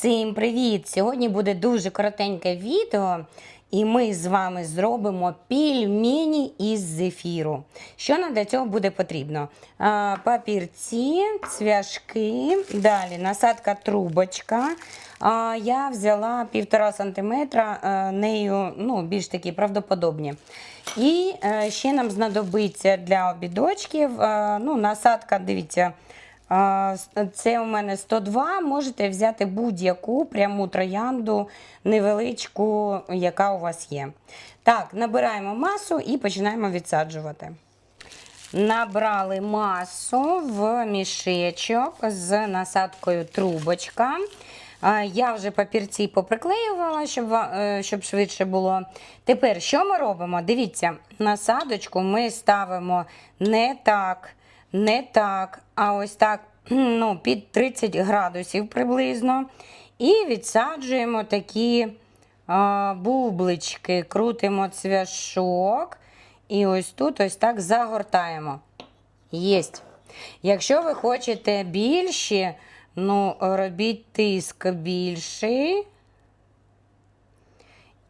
Всім привіт! Сьогодні буде дуже коротеньке відео, і ми з вами зробимо пельмені із зефіру. Що нам для цього буде потрібно? Папірці, цвяшки, далі насадка трубочка. Я взяла півтора сантиметра, нею ну, більш такі правдоподобні. І е, ще нам знадобиться для обідочків е, ну, насадка, дивіться. Це у мене 102. Можете взяти будь-яку пряму троянду, невеличку, яка у вас є. Так, набираємо масу і починаємо відсаджувати. Набрали масу в мішечок з насадкою трубочка. Я вже папірці поприклеювала, щоб, е, щоб швидше було. Тепер що ми робимо? Дивіться, насадочку ми ставимо не так, не так, а ось так ну, під 30 градусів приблизно. І відсаджуємо такі а, бублички, крутимо цвяшок. І ось тут ось так загортаємо. Єсть. Якщо ви хочете більші, ну, робіть тиск більший.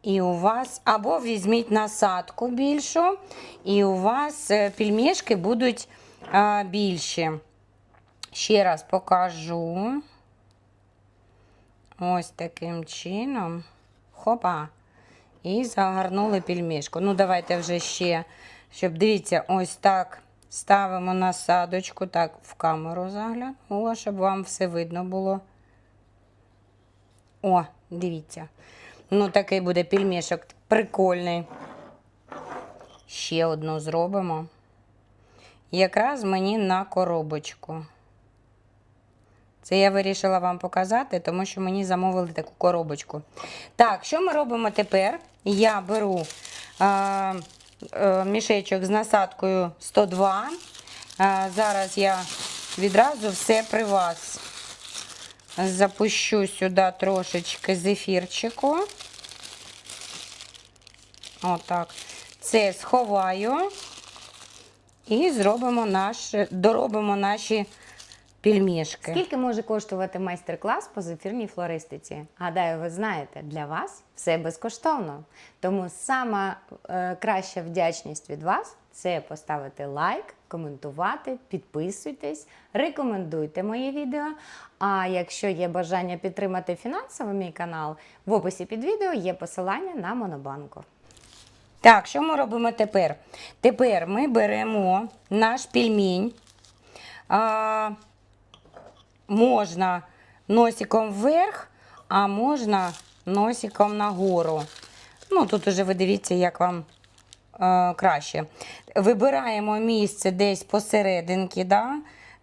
І у вас, або візьміть насадку більшу, і у вас е, пельмешки будуть а, більші. Ще раз покажу. Ось таким чином. Хопа. І загорнули пельмешку. Ну, давайте вже ще, щоб дивіться, ось так ставимо насадочку, так в камеру заглянула, щоб вам все видно було. О, дивіться. Ну, такий буде пельмешок прикольний. Ще одну зробимо. Якраз мені на коробочку. Це я вирішила вам показати, тому що мені замовили таку коробочку. Так, що ми робимо тепер? Я беру а, е, мішечок з насадкою 102. А, зараз я відразу все при вас запущу сюди трошечки зефірчику. Отак. Це сховаю і зробимо наш, доробимо наші пельмешки. Скільки може коштувати майстер-клас по зефірній флористиці? Гадаю, ви знаєте, для вас все безкоштовно. Тому сама е, краща вдячність від вас це поставити лайк, коментувати, підписуйтесь, рекомендуйте моє відео. А якщо є бажання підтримати фінансово мій канал, в описі під відео є посилання на Монобанку. Так, що ми робимо тепер? Тепер ми беремо наш пельмінь. Можна носиком вверх, а можна носиком нагору. Ну, тут уже ви дивіться, як вам е, краще. Вибираємо місце десь посерединки да,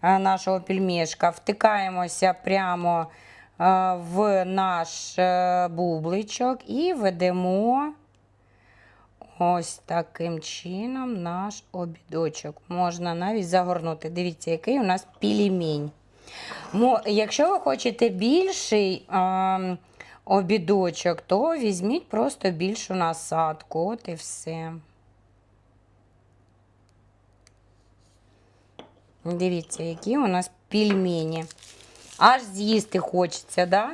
е, нашого пельмешка, втикаємося прямо е, в наш е, бубличок і ведемо. Ось таким чином наш обідочок. Можна навіть загорнути. Дивіться, який у нас пілімінь. Якщо ви хочете більший а, обідочок, то візьміть просто більшу насадку. От і все. Дивіться, які у нас пельмені. Аж з'їсти хочеться, да?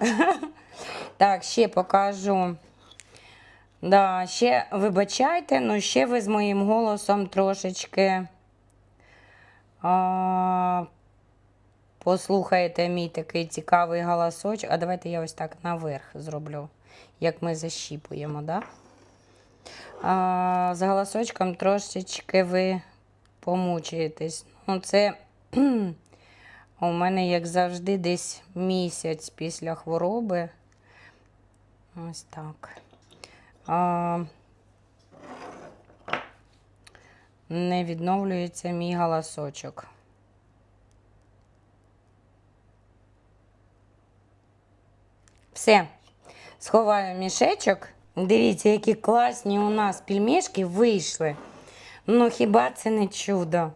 Так, ще покажу. Да, ще вибачайте, ну ще ви з моїм голосом трошечки а, послухаєте мій такий цікавий голосочок. А давайте я ось так наверх зроблю, як ми защіпуємо, да? А, з голосочком трошечки ви помучаєтесь. Ну, це у мене, як завжди, десь місяць після хвороби. Ось так. А, не відновлюється мій голосочок. Все. Сховаю мішечок. Дивіться, які класні у нас пельмешки вийшли. Ну, хіба це не чудо?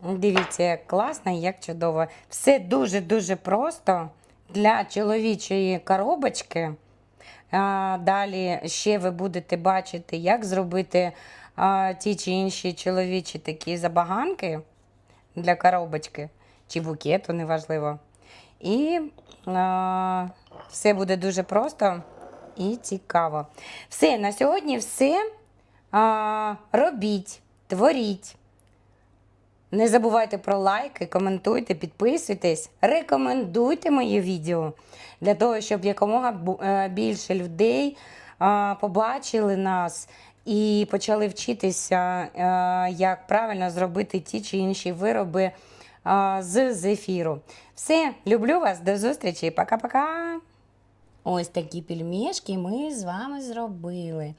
Дивіться, як класно і як чудово. Все дуже-дуже просто для чоловічої коробочки. Далі ще ви будете бачити, як зробити ті чи інші чоловічі такі забаганки для коробочки чи букету, неважливо. І а, Все буде дуже просто і цікаво. Все, на сьогодні все. А, робіть, творіть. Не забувайте про лайки, коментуйте, підписуйтесь, рекомендуйте мої відео для того, щоб якомога е, більше людей побачили нас і почали вчитися, е, як правильно зробити ті чи інші вироби з зефіру. Все, люблю вас, до зустрічі, пока-пока. Ось такі пельмешки ми з вами зробили.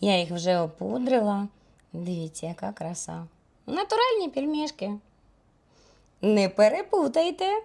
Я їх вже опудрила. Дивіться, яка краса. Натуральні пельмешки. Не перепутайте.